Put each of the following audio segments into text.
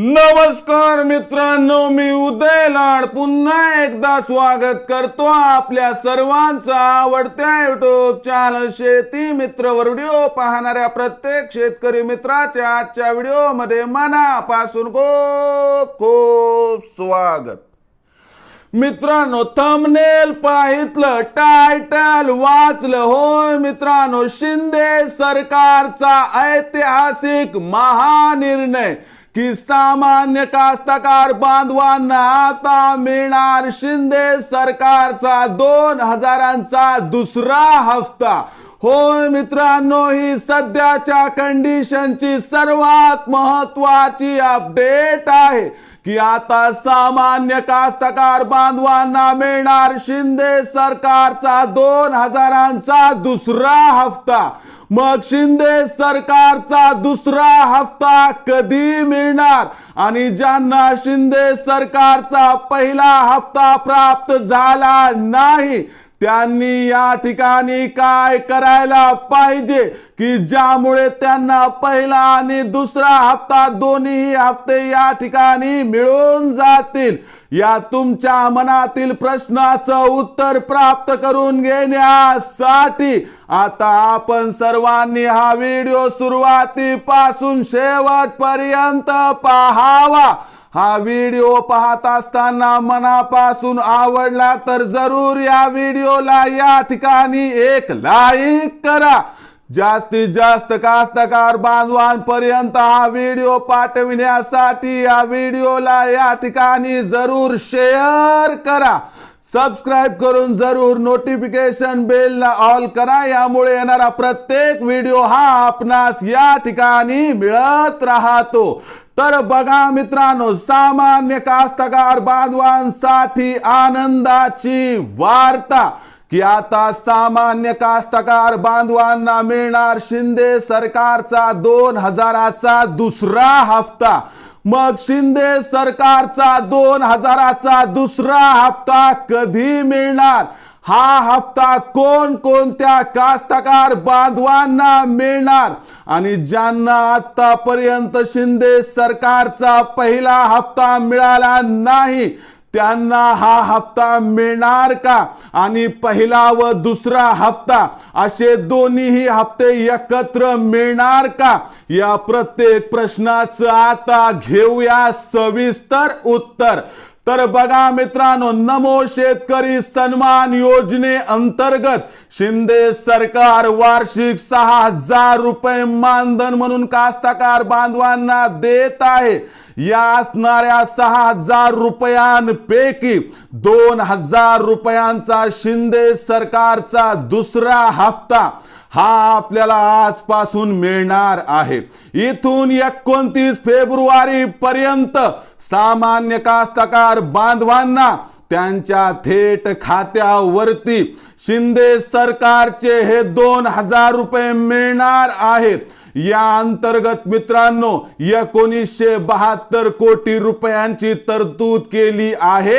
नमस्कार मित्रांनो मी उदय लाड. पुन्हा एकदा स्वागत करतो आपल्या सर्वांचा आवडत्या युट्यूब चॅनल शेती मित्र व्हिडिओ पाहणाऱ्या प्रत्येक शेतकरी मित्राच्या आजच्या व्हिडिओमध्ये मनापासून खूप खूप स्वागत. मित्रांनो थंबनेल पाहितलं टायटल वाचलं. होय मित्रांनो शिंदे सरकारचा ऐतिहासिक महानिर्णय. की सामान्य कास्तकार बांधवांना आता मिळणार शिंदे सरकारचा दोन हजारांचा दुसरा हप्ता होय मित्रांनो ही सध्याच्या कंडिशनची सर्वात महत्वाची अपडेट आहे की आता सामान्य कास्तकार बांधवांना मिळणार शिंदे सरकारचा दोन हजारांचा दुसरा हप्ता मग शिंदे सरकारचा दुसरा हप्ता कधी मिळणार? आणि ज्यांना शिंदे सरकारचा पहिला हप्ता प्राप्त झाला नाही त्यांनी या ठिकाणी काय करायला पाहिजे? की ज्यामुळे त्यांना पहिला आणि दुसरा हप्ता दोन्ही हप्ते या ठिकाणी मिळून जातील? या तुमच्या मनातील प्रश्नाचं उत्तर प्राप्त करून घेण्यासाठी आता आपण सर्वांनी हा व्हिडिओ सुरुवातीपासून शेवटपर्यंत पाहावा. हा व्हिडिओ पाहत असताना मनापासून आवडला तर जरूर या व्हिडिओला या ठिकाणी एक लाईक करा. जास्तीत जास्त कास्तकार बांधवांपर्यंत हा व्हिडिओ पाठविण्यासाठी या व्हिडिओला या ठिकाणी जरूर शेअर करा. सबस्क्राईब करून जरूर नोटिफिकेशन बेलला ऑल करा. यामुळे येणारा प्रत्येक व्हिडिओ हा आपणास या ठिकाणी मिळत राहतो. तर बघा मित्रांनो सामान्य कास्तकार बांधवांसाठी आनंदाची वार्ता. की आता सामान्य कास्तकार बांधवांना मिळणार शिंदे सरकारचा दोन हजाराचा दुसरा हप्ता. मग शिंदे सरकारचा दोन हजाराचा दुसरा हप्ता कधी मिळणार? हा हप्ता कोण कोणत्या कास्तकार बांधवांना मिळणार? आणि ज्यांना आतापर्यंत शिंदे सरकारचा पहिला हप्ता मिळाला नाही त्यांना हा हप्ता मिळणार का? आणि पहिला व दुसरा हप्ता असे दोन्हीही हप्ते एकत्र मिळणार का? या प्रत्येक प्रश्नाचं आता घेऊया सविस्तर उत्तर. तर बघा मित्रांनो नमो शेतकरी सन्मान योजने अंतर्गत शिंदे सरकार वार्षिक सहा हजार रुपये मानधन म्हणून कास्तकार बांधवांना देत आहे. या असणाऱ्या सहा हजार रुपयांपैकी दोन हजार रुपयांचा शिंदे सरकारचा दुसरा हप्ता हा आपल्याला आजपासून मिळणार आहे. इथून एकोणतीस फेब्रुवारी पर्यंत सामान्य कास्तकार बांधवांना त्यांच्या थेट खात्यावरती शिंदे सरकारचे हे दोन हजार रुपये मिळणार आहेत या अंतर्गत मित्रांनो एकोणीसशे बहात्तर कोटी रुपयांची तरतूद केली आहे.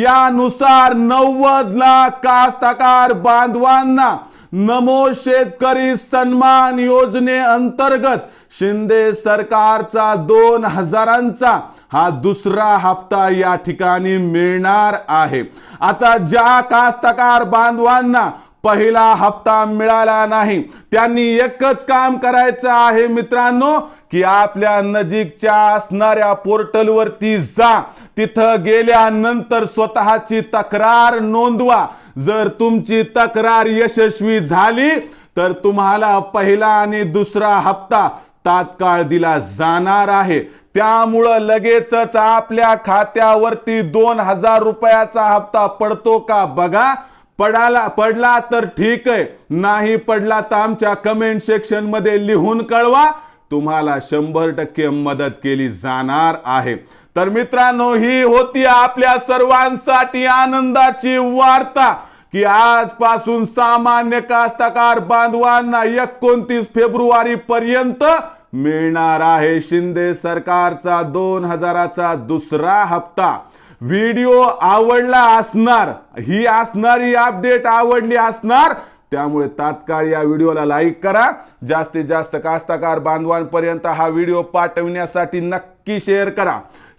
यानुसार नव्वद लाख कास्तकार बांधवांना नमो शेतकरी सन्मान योजने अंतर्गत शिंदे सरकारचा दोन हजारांचा हा दुसरा हप्ता या ठिकाणी मिळणार आहे. आता ज्या कास्तकार बांधवांना पहिला हप्ता मिळाला नाही त्यांनी एकच काम करायचं आहे मित्रांनो की आपल्या नजीकच्या असणाऱ्या पोर्टलवरती जा तिथं गेल्यानंतर स्वतःची तक्रार नोंदवा. जर तुमची तक्रार यशस्वी झाली तर तुम्हाला पहिला आणि दुसरा हप्ता तात्काळ दिला जाणार आहे. त्यामुळं लगेचच आपल्या खात्यावरती दोन हजार रुपयाचा हप्ता पडतो का बघा. पडाला पडला तर ठीक आहे. नाही पडला तर आमच्या कमेंट सेक्शनमध्ये लिहून कळवा. तुम्हाला शंभर टक्के मदत केली जाणार आहे. तर मित्रांनो ही होती आपल्या सर्वांसाठी आनंदाची वार्ता की आजपासून सामान्य कास्तकार बांधवांना एकोणतीस फेब्रुवारी पर्यंत मिळणार आहे शिंदे सरकारचा दोन हजाराचा दुसरा हप्ता. व्हिडिओ आवडला असणार ही असणारी अपडेट आवडली असणार त्यामुळे तात्काळ या व्हिडिओला लाईक करा. जास्तीत जास्त कास्तकार बांधवांपर्यंत हा व्हिडिओ पाठविण्यासाठी नक्की शेअर करा.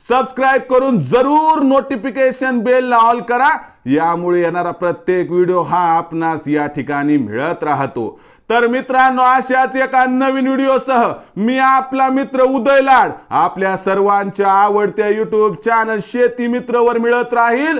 सबस्क्राईब करून जरूर नोटिफिकेशन बेल ऑल करा. यामुळे येणारा प्रत्येक व्हिडिओ हा आपणास या ठिकाणी मिळत राहतो. तर मित्रांनो अशाच एका नवीन व्हिडिओसह मी आपला मित्र उदय लाड आपल्या सर्वांच्या आवडत्या युट्यूब चॅनल शेती मित्रवर मिळत राहील.